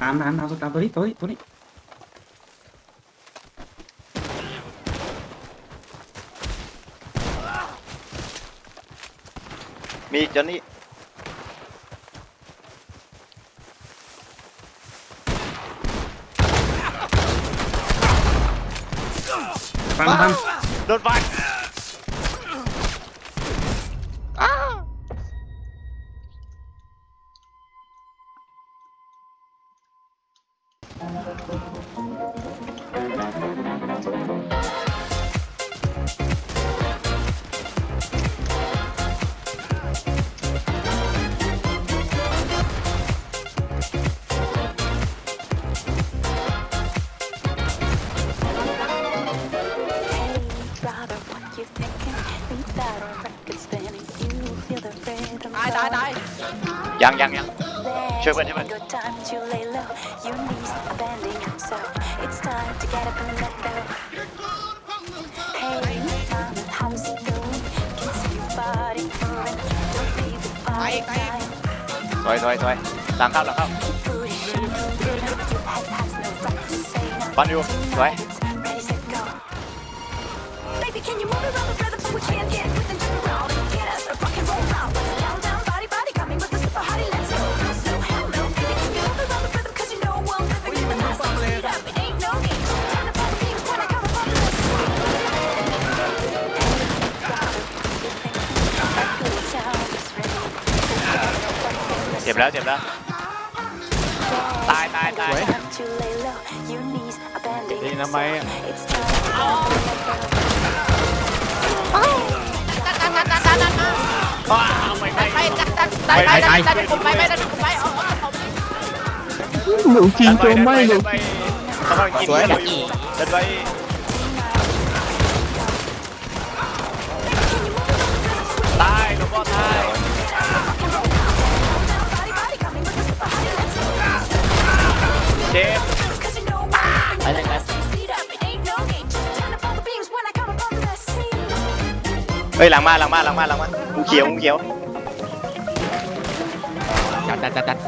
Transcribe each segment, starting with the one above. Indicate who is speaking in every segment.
Speaker 1: ตามน้ำน้ำตามตัวนี้ตัวนี้ตัวนี้
Speaker 2: มีจนนี่
Speaker 1: ฟังฟัง
Speaker 2: โดนฟัน
Speaker 3: ยตายตาย
Speaker 2: ยังยังยัง ช่วยเพื่อนช่วยเพื่อน
Speaker 4: Good time to lay low. Your knees are bending, so it's time to get up and let go. Hey, mama, how's it going? Can see your body moving. Don't leave the body dying.
Speaker 2: สวยสวยสวยหลังเข้าหลังเข้า
Speaker 4: Booty shaking, feeling your head has no right to say no.
Speaker 2: ฟันอยู่สวย
Speaker 4: Ready, set, go. Baby, can you move it around
Speaker 2: แล้วเจ็บแล้ว ตายตายตาย
Speaker 4: นี่ทำไมอะ
Speaker 2: ว้าวไม่
Speaker 3: ตา
Speaker 2: ไม่
Speaker 3: ยไปตายตายตายตายตายตายผมไปไปตายผมไปเอาเอาเอา
Speaker 5: หนูจริงตัวไม่หนู
Speaker 2: เดินไปเขากำลังกินเพื่อนเราอยู่เดินไป เจ็บ
Speaker 4: ไปเลยครับ
Speaker 2: เฮ้ยหลังมาหลังมาหลังมาหลังมางูเขียวงูเขียว
Speaker 5: จัดจัดจัดจัด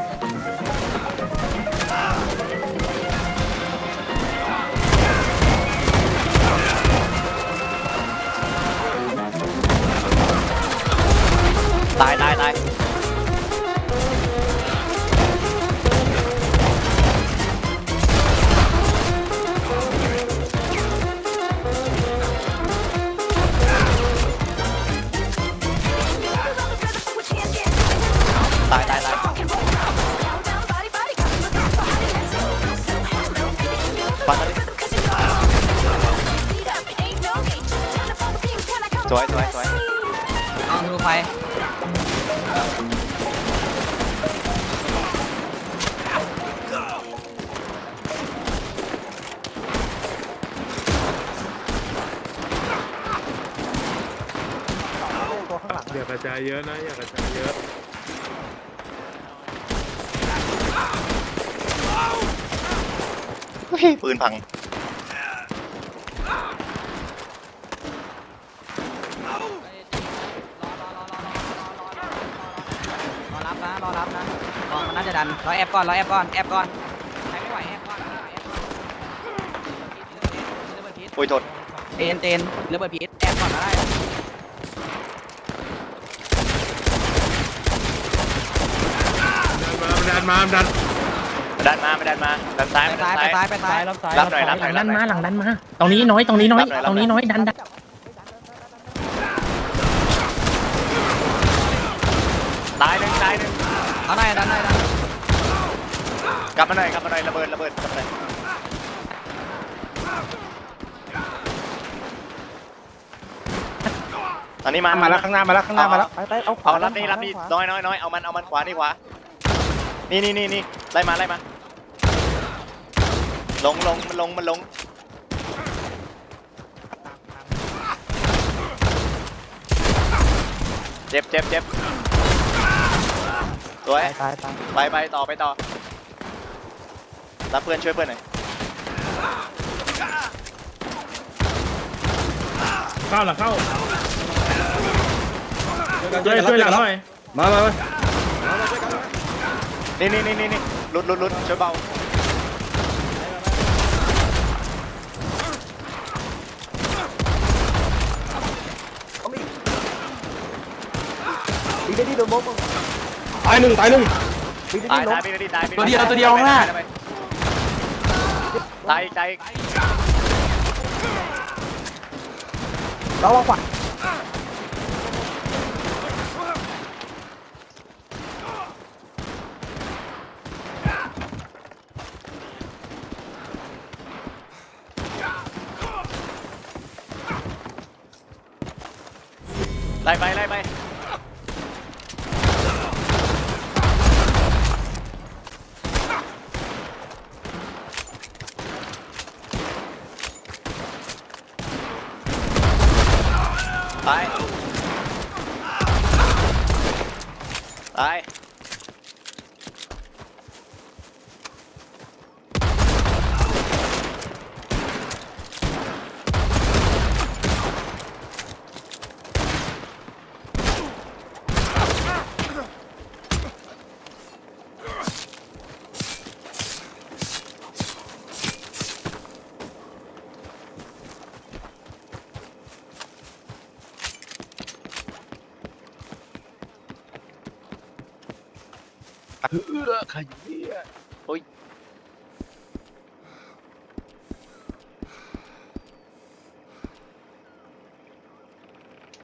Speaker 2: ตายตายตายตาย สวยสวยสวย
Speaker 3: เอาดูไฟ
Speaker 5: อย่ากระจายเยอะนะอย่ากระจายเยอะ
Speaker 2: เฮ้ยปืนพัง
Speaker 3: รอรับนะรอรับนะรอมันน่า จะดันรอแอบก่อนรอแอบก่อนแอบก่อนใครไม่ไหวแอบก่อนแอบก่อนระเบิดพิษ
Speaker 2: โอ้ยโทษ
Speaker 3: เตนเตนระเบิดพิษแอบก่อนก็ได้
Speaker 5: ดันมาดัน
Speaker 2: ดันมาไม่ดันมาดันซ้าย
Speaker 3: ไป
Speaker 2: มา
Speaker 3: ซ้าย
Speaker 2: ดัน
Speaker 3: ไป
Speaker 2: ซ้าย
Speaker 3: ซ้ายไปซ้าย
Speaker 1: รับสาย
Speaker 2: รับหน่อยรับ
Speaker 1: หลังดันมาหลังดันมาตรงนี้น้อยตรงนี้น้อยตรงนี้น้อยดันดัน
Speaker 2: ตายหนึ่งตายหนึ่ง
Speaker 3: เอาหน่อยดันหน่อยดัน
Speaker 2: กลับมาหน่อยกลับมาหน่อยระเบิดระเบิดกลับมาหน่อยตอนนี้มา
Speaker 1: มาแล้วข้างหน้ามาแล้วข้างหน้ามาแล้วไปไปเอาขวา
Speaker 2: เอารับนี่รับนี่น้อยน้อยน้อยเอามันเอามันขวานี่ขวานี่นี่นี่นี่ไล่มาไล่มาลงลงมันลงมันลงเจ็บเจ็บเจ็บสวย
Speaker 1: ตายตาย
Speaker 2: ไปไปต่อไปต่อ รับเพื่อนช่วยเพื่อนหน่อย
Speaker 5: เข้าหลังเข้าช่วยช่วยหลังหน่อย
Speaker 1: มามามา
Speaker 2: นี่นี่นี่นี่นี่ลุดลุดลุดช่วยเบา
Speaker 6: ตีไปที่โดนบล็อกต
Speaker 7: า
Speaker 6: ยหนึ่งตายหนึ่ง
Speaker 2: ตายตายพี่นาดีตายพี่
Speaker 7: ตัวเดียวตัวเดียวข้างหน้า
Speaker 2: ตายอีกตายอีกไล่ไปไล่ไป ตายตาย うわ、かっ。い。